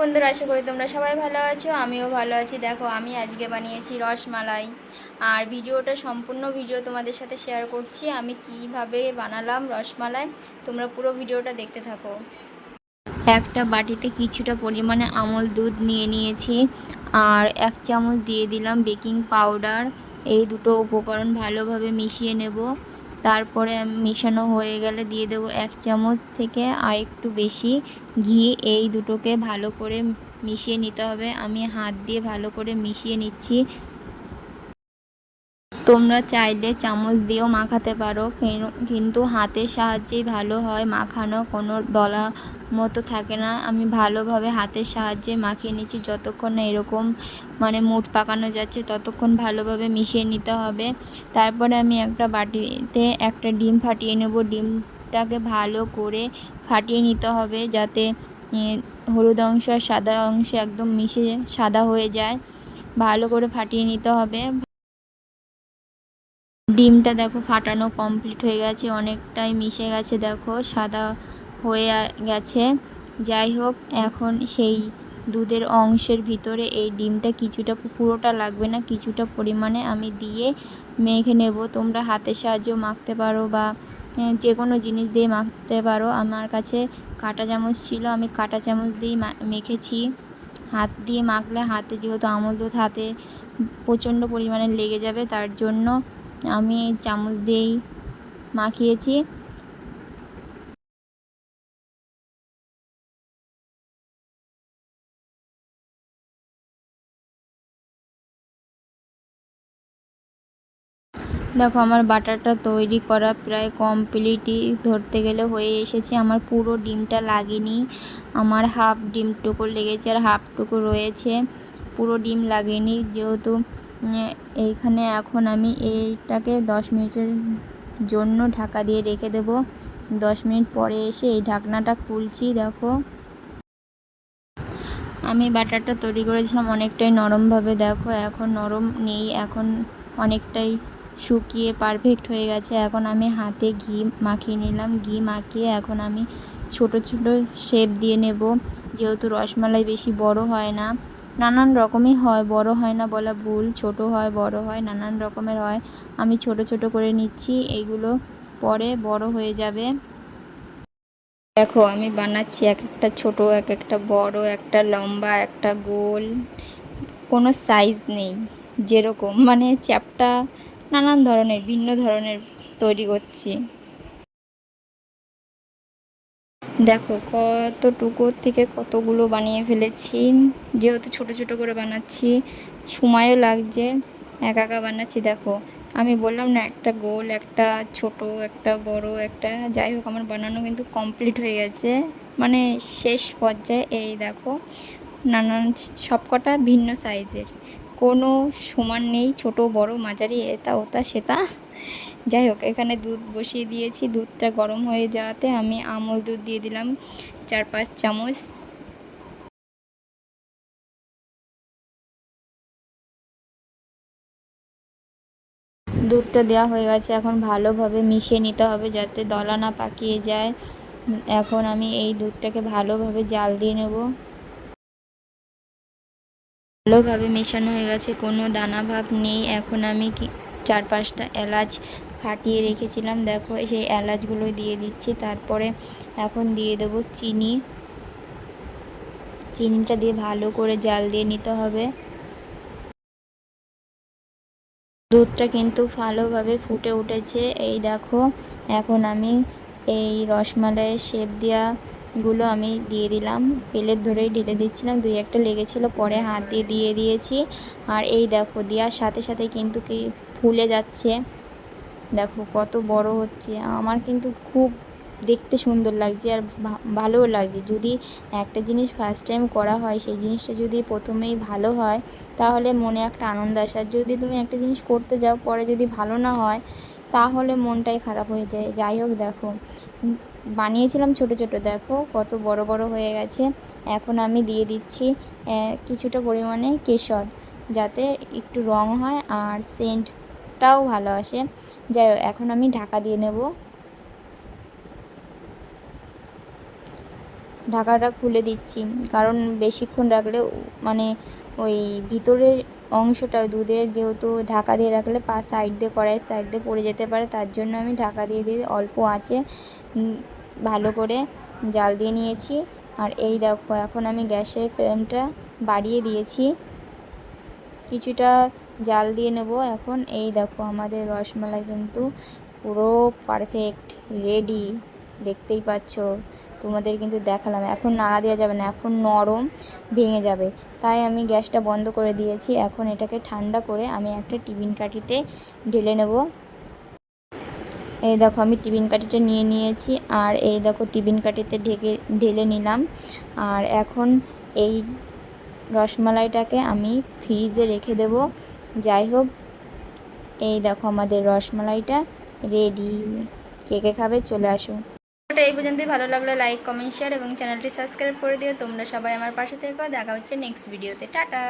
বন্ধুরা, আশা করি তোমরা সবাই ভালো আছো, আমিও ভালো আছি। দেখো, আমি আজকে বানিয়েছি রসমালাই। আর ভিডিওটা, সম্পূর্ণ ভিডিও তোমাদের সাথে শেয়ার করছি। আমি কীভাবে বানালাম রসমালাই, তোমরা পুরো ভিডিওটা দেখতে থাকো। একটা বাটিতে কিছুটা পরিমাণে আমল দুধ নিয়ে নিয়েছি, আর এক চামচ দিয়ে দিলাম বেকিং পাউডার। এই দুটো উপকরণ ভালোভাবে মিশিয়ে নেব। তারপরে মেশানো হয়ে গেলে দিয়ে দেবো এক চামচ থেকে আর একটু বেশি ঘি। এই দুটোকে ভালো করে মিশিয়ে নিতে হবে। আমি হাত দিয়ে ভালো করে মিশিয়ে নিচ্ছি। তোমরা চাইলে চামচ দিয়েও মাখাতে পারো কিন্তু হাতের সাহায্যেই ভালো হয়। মাখানো কোনো দলা মতো থাকে না। আমি ভালোভাবে হাতের সাহায্যে মাখিয়ে নিচ্ছি। যতক্ষণ না এরকম মানে মুঠ পাকানো যাচ্ছে, ততক্ষণ ভালোভাবে মিশিয়ে নিতে হবে। তারপরে আমি একটা বাটিতে একটা ডিম ফাটিয়ে নেব। ডিমটাকে ভালো করে ফাটিয়ে নিতে হবে যাতে হলুদ অংশ আর সাদা অংশ একদম মিশে সাদা হয়ে যায়। ভালো করে ফাটিয়ে নিতে হবে। ডিমটা দেখো ফাটানো কমপ্লিট হয়ে গেছে, অনেকটাই মিশে গেছে দেখো, সাদা হয়ে গেছে। যাই হোক, এখন সেই দুধের অংশের ভিতরে এই ডিমটা কিছুটা পুরোটা লাগবে না, কিছুটা পরিমাণে আমি দিয়ে মেখে নেব। তোমরা হাতের সাহায্যেও মাখতে পারো বা যে কোনো জিনিস দিয়ে মাখতে পারো। আমার কাছে কাঁটা চামচ ছিল, আমি কাঁটা চামচ দিয়েই মেখেছি। হাত দিয়ে মাখলে হাতে যেহেতু আমল দুধ হাতে প্রচণ্ড পরিমাণে লেগে যাবে, তার জন্য আমি চামচ দিয়েই মাখিয়েছি। দেখো, আমার বাটারটা তৈরি করা প্রায় কমপ্লিটই ধরতে গেলে হয়ে এসেছে। আমার পুরো ডিমটা লাগেনি। আমার হাফ ডিমটুকু লেগেছে আর হাফটুকু রয়েছে। পুরো ডিম লাগেনি, যেহেতু এইখানে এখন আমি এইটাকে দশ মিনিটের জন্য ঢাকা দিয়ে রেখে দেব। দশ মিনিট পরে এসে এই ঢাকনাটা খুলছি, দেখো। আমি বাটারটা তৈরি করেছিলাম অনেকটাই নরমভাবে, দেখো। এখন নরম নেই, এখন অনেকটাই শুকিয়ে পারফেক্ট হয়ে গেছে। এখন আমি হাতে ঘি মাখিয়ে নিলাম। ঘি মাখিয়ে এখন আমি ছোট ছোট শেপ দিয়ে নেব। যেহেতু রসমালাই বেশি বড় হয় না নানান রকমই হয়, বড় হয় না বলা ভুল, ছোট হয়, বড় হয়, নানান রকমের হয়। আমি ছোট ছোট করে নিচ্ছি এইগুলো পরে বড় হয়ে যাবে। দেখো, আমি বানাচ্ছি এক একটা ছোট এক একটা বড়, একটা লম্বা, একটা গোল। কোনো সাইজ নেই, যেরকম। মানে চ্যাপটা নানান ধরনের, ভিন্ন ধরনের তৈরি করছি। দেখো, কতটুকু থেকে কতগুলো বানিয়ে ফেলেছি। যেহেতু ছোট ছোট করে বানাচ্ছি, সময়ও লাগছে, একা একা বানাচ্ছি, দেখো। আমি বললাম না, একটা গোল, একটা ছোট, একটা বড়, একটা, যাই হোক, আমার বানানো কিন্তু কমপ্লিট হয়ে গেছে। মানে শেষ পর্যায়ে, এই দেখো, নানান সবকটা ভিন্ন সাইজের কোনো সমান নেই, ছোট, বড়, মাঝারি, এটা, ওটা, সেটা। যাই হোক, এখানে দুধ বসিয়ে দিয়েছি। দুধটা গরম হয়ে যাওয়াতে আমি আমল দুধ দিয়ে দিলাম চার পাঁচ চামচ। দুধটা দেওয়া হয়ে গেছে। এখন ভালোভাবে মিশিয়ে নিতে হবে যাতে দলা না পাকিয়ে যায়। এখন আমি এই দুধটাকে ভালোভাবে জাল দিয়ে নেব। ভালোভাবে মেশানো হয়ে গেছে, কোনো দানা ভাব নেই। এখন আমি চার পাঁচটা এলাচ ফাটিয়ে রেখেছিলাম। দেখো, সেই এলাচগুলো দিয়ে দিচ্ছি। তারপরে এখন দিয়ে দেব চিনি। চিনিটা দিয়ে ভালো করে জাল দিয়ে নিতে হবে। দুধটা কিন্তু ভালোভাবে ফুটে উঠেছে। এই দেখো, এখন আমি এই রসমালাইয়ের শেপ দেওয়া গুলো আমি দিয়ে দিলাম। পেলের ধরেই ঢেলে দিচ্ছিলাম। দুই একটা লেগেছিল, পরে হাত দিয়ে দিয়ে দিয়েছি। আর এই দেখো, দেওয়ার সাথে সাথে কিন্তু কি ফুলে যাচ্ছে। দেখো কত বড় হচ্ছে। আমার কিন্তু খুব দেখতে সুন্দর লাগছে আর ভালোও লাগছে। যদি একটা জিনিস ফার্স্ট টাইম করা হয়, সেই জিনিসটা যদি প্রথমেই ভালো হয়, তাহলে মনে একটা আনন্দ আসে। আর যদি তুমি একটা জিনিস করতে যাও, পরে যদি ভালো না হয়, তাহলে মনটাই খারাপ হয়ে যায়। যাই হোক, দেখো। বানিয়েছিলাম ছোট ছোট, দেখো কত বড় বড় হয়ে গেছে। এখন আমি দিয়ে দিচ্ছি কিছুটা পরিমাণে কেশর, যাতে একটু রং হয় আর সেন্টটাও ভালো আসে। যাই এখন আমি ঢাকা দিয়ে নেব। ঢাকাটা খুলে দিচ্ছি, কারণ বেশিক্ষণ রাখলে মানে ওই ভিতরের অংশটা, দুধের যেহেতু ঢাকা দিয়ে রাখলে পা সাইড দিয়ে, কড়াইয়ের সাইড দিয়ে পড়ে যেতে পারে, তার জন্য আমি ঢাকা দিয়ে দিয়ে অল্প আছে ভালো করে জাল দিয়ে নিয়েছি। আর এই দেখো, এখন আমি গ্যাসের ফ্লেমটা বাড়িয়ে দিয়েছি। কিছুটা জাল দিয়ে নেব। এখন এই দেখো, আমাদের রসমালাই কিন্তু পুরো পারফেক্ট রেডি দেখতেই পাচ্ছ। তোমাদের কিন্তু দেখালাম, এখন নাড়া দেওয়া যাবে না, এখন নরম ভেঙে যাবে। তাই আমি গ্যাসটা বন্ধ করে দিয়েছি, এখন এটাকে ঠান্ডা করে আমি একটা টিফিন কাঠিতে ঢেলে নেব। এই দেখো, আমি টিফিন কাঠিটা নিয়ে নিয়েছি, আর এই দেখো টিফিন কাঠিতে ঢেকে, ঢেলে নিলাম। আর এখন এই রসমালাইটাকে আমি ফ্রিজে রেখে দেব। যাই হোক, এই দেখো আমাদের রসমালাইটা রেডি কে কে খাবে চলে আসো। ওটা এই পর্যন্তই। ভালো লাগল লাইক কমেন্ট শেয়ার এবং চ্যানেলটি সাবস্ক্রাইব করে দিও। তোমরা সবাই আমার পাশে থেকো। দেখা হচ্ছে নেক্সট ভিডিওতে টাটা!